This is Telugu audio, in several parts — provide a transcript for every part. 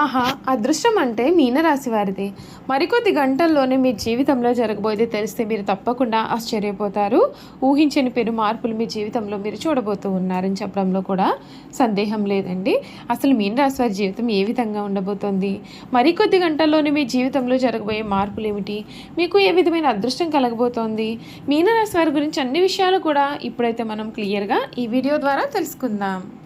ఆహా అదృష్టం అంటే మీనరాశి వారిది. మరికొద్ది గంటల్లోనే మీ జీవితంలో జరగబోయేది తెలిస్తే మీరు తప్పకుండా ఆశ్చర్యపోతారు. ఊహించని పెరు మార్పులు మీ జీవితంలో మీరు చూడబోతూ ఉన్నారని చెప్పడంలో కూడా సందేహం లేదండి. అసలు మీనరాశి వారి జీవితం ఏ విధంగా ఉండబోతోంది? మరికొద్ది గంటల్లోనే మీ జీవితంలో జరగబోయే మార్పులు ఏమిటి? మీకు ఏ విధమైన అదృష్టం కలగబోతోంది? మీనరాశి వారి గురించి అన్ని విషయాలు కూడా ఇప్పుడైతే మనం క్లియర్గా ఈ వీడియో ద్వారా తెలుసుకుందాం.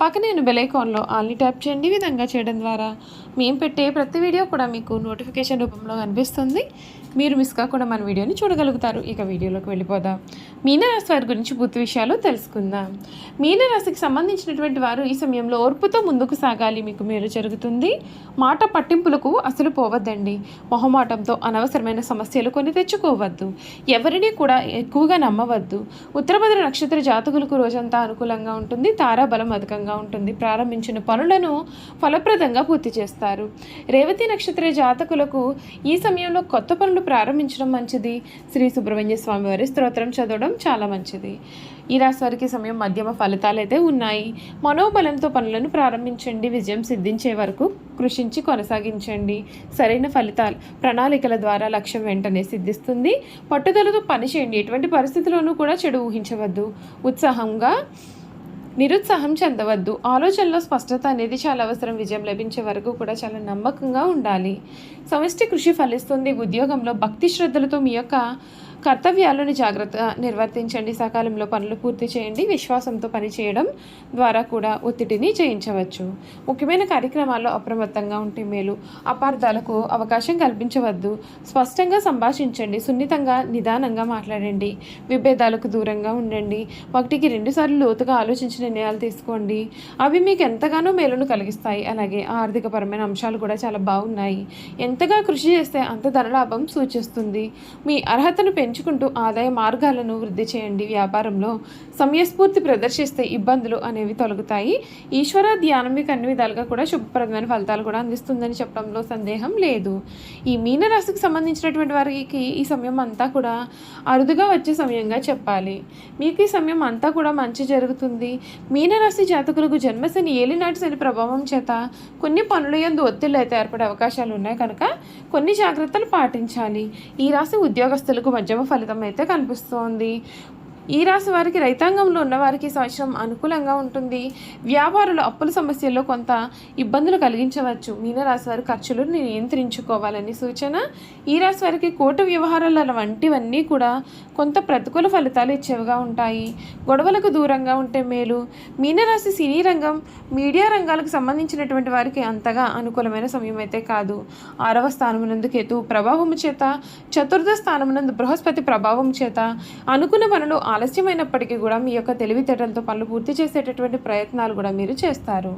పక్కనే ఉన్న బెల్ ఆల్ని ట్యాప్ చేయండి. విధంగా చేయడం ద్వారా మేము పెట్టే ప్రతి వీడియో కూడా మీకు నోటిఫికేషన్ రూపంలో కనిపిస్తుంది. మీరు మిస్ కాకుండా మన వీడియోని చూడగలుగుతారు. ఇక వీడియోలోకి వెళ్ళిపోదాం. మీనరాశి వారి గురించి పూర్తి విషయాలు తెలుసుకుందాం. మీనరాశికి సంబంధించినటువంటి వారు ఈ సమయంలో ఓర్పుతో ముందుకు సాగాలి. మీకు మేలు జరుగుతుంది. మాట పట్టింపులకు అసలు పోవద్దండి. మొహమాటంతో అనవసరమైన సమస్యలు కొని తెచ్చుకోవద్దు. ఎవరిని కూడా ఎక్కువగా నమ్మవద్దు. ఉత్తరభద్ర నక్షత్ర జాతకులకు రోజంతా అనుకూలంగా ఉంటుంది. తారాబలం అధికంగా ఉంటుంది. ప్రారంభించిన పనులను ఫలప్రదంగా పూర్తి చేస్తారు. రేవతి నక్షత్ర జాతకులకు ఈ సమయంలో కొత్త పనులు ప్రారంభించడం మంచిది. శ్రీ సుబ్రహ్మణ్య స్వామి వారి స్తోత్రం చదవడం చాలా మంచిది. ఈ రాశి వారికి సమయం మధ్యమ ఫలితాలు అయితే ఉన్నాయి. మనోబలంతో పనులను ప్రారంభించండి. విజయం సిద్ధించే వరకు కృషించి కొనసాగించండి. సరైన ఫలితాలు ప్రణాళికల ద్వారా లక్ష్యం వెంటనే సిద్ధిస్తుంది. పట్టుదలతో పనిచేయండి. ఎటువంటి పరిస్థితుల్లోనూ కూడా చెడు ఊహించవద్దు. ఉత్సాహంగా నిరుత్సాహం చెందవద్దు. ఆలోచనలో స్పష్టత అనేది చాలా అవసరం. విజయం లభించే వరకు కూడా చాలా నమ్మకంగా ఉండాలి. సమష్టి కృషి ఫలిస్తుంది. ఉద్యోగంలో భక్తి శ్రద్ధలతో మీ యొక్క కర్తవ్యాలను జాగ్రత్త నిర్వర్తించండి. సకాలంలో పనులు పూర్తి చేయండి. విశ్వాసంతో పనిచేయడం ద్వారా కూడా ఒత్తిడిని జయించవచ్చు. ముఖ్యమైన కార్యక్రమాల్లో అప్రమత్తంగా ఉంటే మేలు. అపార్థాలకు అవకాశం కల్పించవద్దు. స్పష్టంగా సంభాషించండి. సున్నితంగా నిదానంగా మాట్లాడండి. విభేదాలకు దూరంగా ఉండండి. ఒకటికి రెండుసార్లు లోతుగా ఆలోచించి నిర్ణయాలు తీసుకోండి. అవి మీకు ఎంతగానో మేలును కలిగిస్తాయి. అలాగే ఆర్థికపరమైన అంశాలు కూడా చాలా బాగున్నాయి. ఎంతగా కృషి చేస్తే అంత ధనలాభం సూచిస్తుంది. మీ అర్హతను పెంచుకుంటూ ఆదాయ మార్గాలను వృద్ధి చేయండి. వ్యాపారంలో సమయస్ఫూర్తి ప్రదర్శిస్తే ఇబ్బందులు అనేవి తొలగుతాయి. ఈశ్వర ధ్యానం మీకు అన్ని విధాలుగా కూడా శుభప్రదమైన ఫలితాలు కూడా అందిస్తుందని చెప్పడంలో సందేహం లేదు. ఈ మీనరాశికి సంబంధించినటువంటి వారికి ఈ సమయం అంతా కూడా అరుదుగా వచ్చే సమయంగా చెప్పాలి. మీకు ఈ సమయం అంతా కూడా మంచి జరుగుతుంది. మీనరాశి జాతకులకు జన్మశని ఏలినాటి శని ప్రభావం చేత కొన్ని పనుల యందు ఒత్తిళ్ళు అయితే ఏర్పడే అవకాశాలు ఉన్నాయి. కనుక కొన్ని జాగ్రత్తలు పాటించాలి. ఈ రాశి ఉద్యోగస్తులకు మధ్య ఫలితం అయితే కనిపిస్తోంది. ఈ రాశి వారికి రైతాంగంలో ఉన్న వారికి సంవత్సరం అనుకూలంగా ఉంటుంది. వ్యాపారులు అప్పుల సమస్యల్లో కొంత ఇబ్బందులు కలిగించవచ్చు. మీనరాశి వారి ఖర్చులు నియంత్రించుకోవాలని సూచన. ఈ రాశి వారికి కోర్టు వ్యవహారాల వంటివన్నీ కూడా కొంత ప్రతికూల ఫలితాలు ఇచ్చేవిగా ఉంటాయి. గొడవలకు దూరంగా ఉంటే మేలు. మీనరాశి సినీ రంగం మీడియా రంగాలకు సంబంధించినటువంటి వారికి అంతగా అనుకూలమైన సమయం అయితే కాదు. ఆరవ స్థానమునందు కేతు ప్రభావము చేత చతుర్థ స్థానమునందు బృహస్పతి ప్రభావం చేత అనుకున్న పనులు ఆలస్యమైనప్పటికీ కూడా మీ యొక్క తెలివితేటలతో పనులు పూర్తి చేసేటటువంటి ప్రయత్నాలు కూడా మీరు చేస్తారు.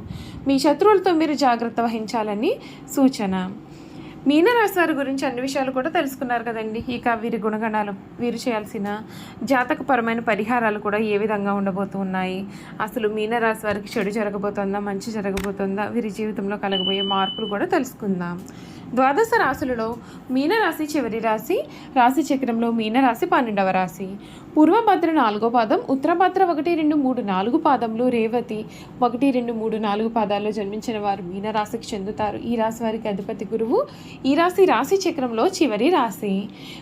మీ శత్రువులతో మీరు జాగ్రత్త వహించాలని సూచన. మీనరాశి వారి గురించి అన్ని విషయాలు కూడా తెలుసుకున్నారు కదండి. ఇక వీరి గుణగణాలు వీరు చేయాల్సిన జాతకపరమైన పరిహారాలు కూడా ఏ విధంగా ఉండబోతూ ఉన్నాయి? అసలు మీనరాశి వారికి చెడు జరగబోతుందా? మంచి జరగబోతుందా? వీరి జీవితంలో కలగబోయే మార్పులు కూడా తెలుసుకుందాం. ద్వాదశ రాశులలో మీనరాశి చివరి రాశి రాశి చక్రంలో మీనరాశి పన్నెండవ రాశి. పూర్వభద్ర నాలుగో పాదం ఉత్తరభద్ర ఒకటి రెండు మూడు నాలుగు పాదంలో రేవతి ఒకటి రెండు మూడు నాలుగు పాదాల్లో జన్మించిన వారు మీనరాశికి చెందుతారు. ఈ రాశి వారికి అధిపతి గురువు. ఈ రాశి రాశి చక్రంలో చివరి రాశి.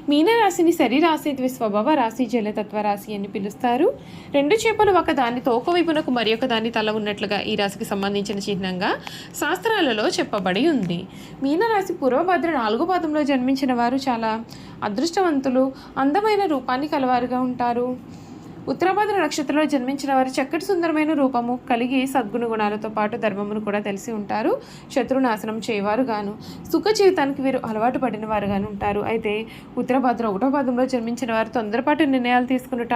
మీనరాశిని శరీరాశి రాశి ద్విస్వభావ రాశి జలతత్వ రాశి అని పిలుస్తారు. రెండు చేపలు ఒక దాని తోక వైపునకు మరి ఒక దాని తల ఉన్నట్లుగా ఈ రాశికి సంబంధించిన చిహ్నంగా శాస్త్రాలలో చెప్పబడి ఉంది. మీనరాశి పూర్వభద్ర నాలుగో పాదంలో జన్మించిన వారు చాలా అదృష్టవంతులు అందమైన రూపాన్ని కలవారుగా ఉంటారు. ఉత్తరాభద్ర నక్షత్రంలో జన్మించిన వారు చక్కటి సుందరమైన రూపము కలిగి సద్గుణ గుణాలతో పాటు ధర్మమును కూడా తెలిసి ఉంటారు. శత్రునాశనం చేయవారు గాను సుఖ జీవితానికి వీరు అలవాటు పడిన వారు గాను ఉంటారు. అయితే ఉత్తరభద్ర ఒకటో పాదంలో జన్మించిన వారు తొందరపాటు నిర్ణయాలు తీసుకునుట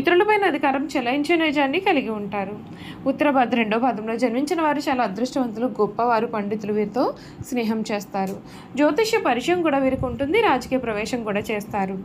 ఇతరులపైన అధికారం చెలాయించే నైజాన్ని కలిగి ఉంటారు. ఉత్తరభద్ర రెండో పాదంలో జన్మించిన వారు చాలా అదృష్టవంతులు గొప్పవారు పండితులు వీరితో స్నేహం చేస్తారు. జ్యోతిష్య పరిచయం కూడా వీరికి ఉంటుంది రాజకీయ ప్రవేశం కూడా చేస్తారు.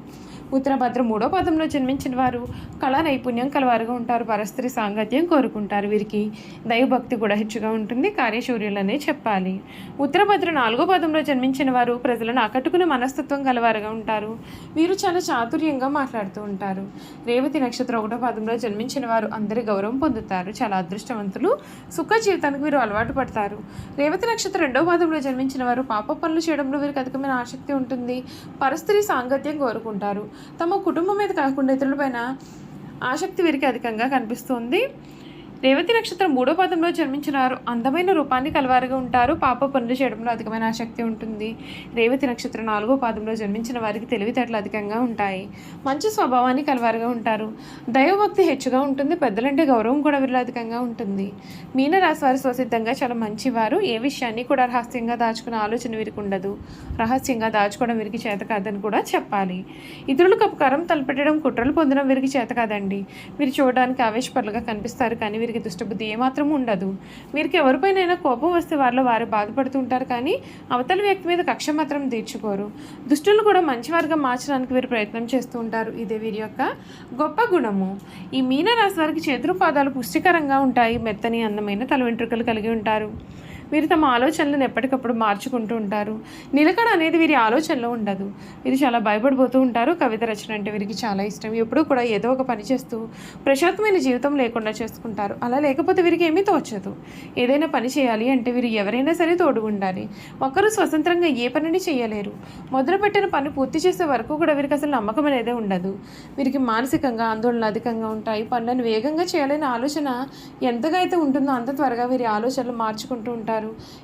ఉత్తరభద్ర మూడో పదంలో జన్మించిన వారు కళా నైపుణ్యం కలవారుగా ఉంటారు. పరస్త్రీ సాంగత్యం కోరుకుంటారు వీరికి. దైవభక్తి కూడా హెచ్చుగా ఉంటుంది. కార్యశౌర్యులనే చెప్పాలి. ఉత్తరభద్ర నాలుగో పదంలో జన్మించిన వారు ప్రజలను ఆకట్టుకునే మనస్తత్వం కలవారుగా ఉంటారు. వీరు చాలా చాతుర్యంగా మాట్లాడుతూ ఉంటారు. రేవతి నక్షత్రం ఒకటో పదంలో జన్మించిన వారు అందరి గౌరవం పొందుతారు. చాలా అదృష్టవంతులు సుఖ జీవితానికి వీరు అలవాటు పడతారు. రేవతి నక్షత్రం రెండో పాదంలో జన్మించిన వారు పాప పనులు చేయడంలో వీరికి అధికమైన ఆసక్తి ఉంటుంది. పరస్త్రీ సాంగత్యం కోరుకుంటారు. తమ కుటుంబం మీద కాకుండా ఇతరులపైన ఆసక్తి వీరికి అధికంగా కనిపిస్తుంది. రేవతి నక్షత్రం మూడో పదంలో జన్మించిన వారు అందమైన రూపాన్ని కలవారుగా ఉంటారు. పాప పనులు చేయడంలో అధికమైన ఆసక్తి ఉంటుంది. రేవతి నక్షత్రం నాలుగో పాదంలో జన్మించిన వారికి తెలివితేటలు అధికంగా ఉంటాయి. మంచి స్వభావాన్ని కలవారుగా ఉంటారు. దైవభక్తి హెచ్చుగా ఉంటుంది. పెద్దలంటే గౌరవం కూడా వీరిలో అధికంగా ఉంటుంది. మీనరాశి వారు స్వసిద్ధంగా చాలా మంచివారు. ఏ విషయాన్ని కూడా రహస్యంగా దాచుకునే ఆలోచన వీరికి ఉండదు. రహస్యంగా దాచుకోవడం వీరికి చేత కాదని కూడా చెప్పాలి. ఇతరులకు అపకారం తలపెట్టడం కుట్రలు పొందడం వీరికి చేత కాదండి. వీరు చూడడానికి ఆవేశపరులుగా కనిపిస్తారు కానీ వీరికి దుష్టబుద్ధి ఏమాత్రం ఉండదు. వీరికి ఎవరిపైనైనా కోపం వస్తే వారిలో వారు బాధపడుతూ ఉంటారు కానీ అవతల వ్యక్తి మీద కక్ష మాత్రం తీర్చుకోరు. దుష్టులను కూడా మంచివారుగా మార్చడానికి వీరు ప్రయత్నం చేస్తూ ఉంటారు. ఇదే వీరి యొక్క గొప్ప గుణము. ఈ మీనరాశి వారికి చేతులు పాదాలు పుష్టికరంగా ఉంటాయి. మెత్తని అందమైన తల వెంట్రుకలు కలిగి ఉంటారు. వీరు తమ ఆలోచనలను ఎప్పటికప్పుడు మార్చుకుంటూ ఉంటారు. నిలకడ అనేది వీరి ఆలోచనలో ఉండదు. వీరు చాలా భయపడిపోతూ ఉంటారు. కవిత రచన అంటే వీరికి చాలా ఇష్టం. ఎప్పుడూ కూడా ఏదో ఒక పని చేస్తూ ప్రశాంతమైన జీవితం లేకుండా చేసుకుంటారు. అలా లేకపోతే వీరికి ఏమీ తోచదు. ఏదైనా పని చేయాలి అంటే వీరు ఎవరైనా సరే తోడు ఉండాలి. ఒకరు స్వతంత్రంగా ఏ పనిని చేయలేరు. మొదలుపెట్టిన పని పూర్తి చేసే వరకు కూడా వీరికి అసలు నమ్మకం అనేది ఉండదు. వీరికి మానసికంగా ఆందోళన అధికంగా ఉంటాయి. పనులను వేగంగా చేయాలనే ఆలోచన ఎంతగా అయితే ఉంటుందో అంత త్వరగా వీరి ఆలోచనలు మార్చుకుంటూ ఉంటారు.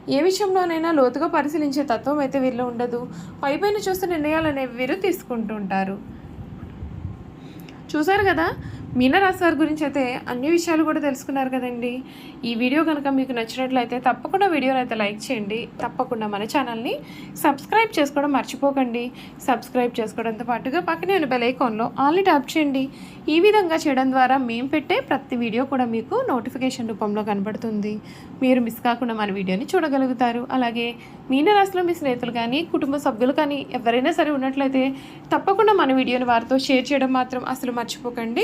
ఏ విషయంలోనైనా లోతుగా పరిశీలించే తత్వం అయితే వీరిలో ఉండదు. పైపైన చూస్తే నిర్ణయాలు అనేవి వీరు తీసుకుంటుంటారు చూసారు కదా? మీనరాశి వారి గురించి అయితే అన్ని విషయాలు కూడా తెలుసుకున్నారు కదండి. ఈ వీడియో కనుక మీకు నచ్చినట్లయితే తప్పకుండా వీడియోని అయితే లైక్ చేయండి. తప్పకుండా మన ఛానల్ని సబ్స్క్రైబ్ చేసుకోవడం మర్చిపోకండి. సబ్స్క్రైబ్ చేసుకోవడంతో పాటుగా పక్కనే ఉన్న బెల్ ఐకాన్లో ఆల్ని ట్యాప్ చేయండి. ఈ విధంగా చేయడం ద్వారా మేము పెట్టే ప్రతి వీడియో కూడా మీకు నోటిఫికేషన్ రూపంలో కనబడుతుంది. మీరు మిస్ కాకుండా మన వీడియోని చూడగలుగుతారు. అలాగే మీనరాశిలో మీ స్నేహితులు కానీ కుటుంబ సభ్యులు కానీ ఎవరైనా సరే ఉన్నట్లయితే తప్పకుండా మన వీడియోని వారితో షేర్ చేయడం మాత్రం అసలు మర్చిపోకండి.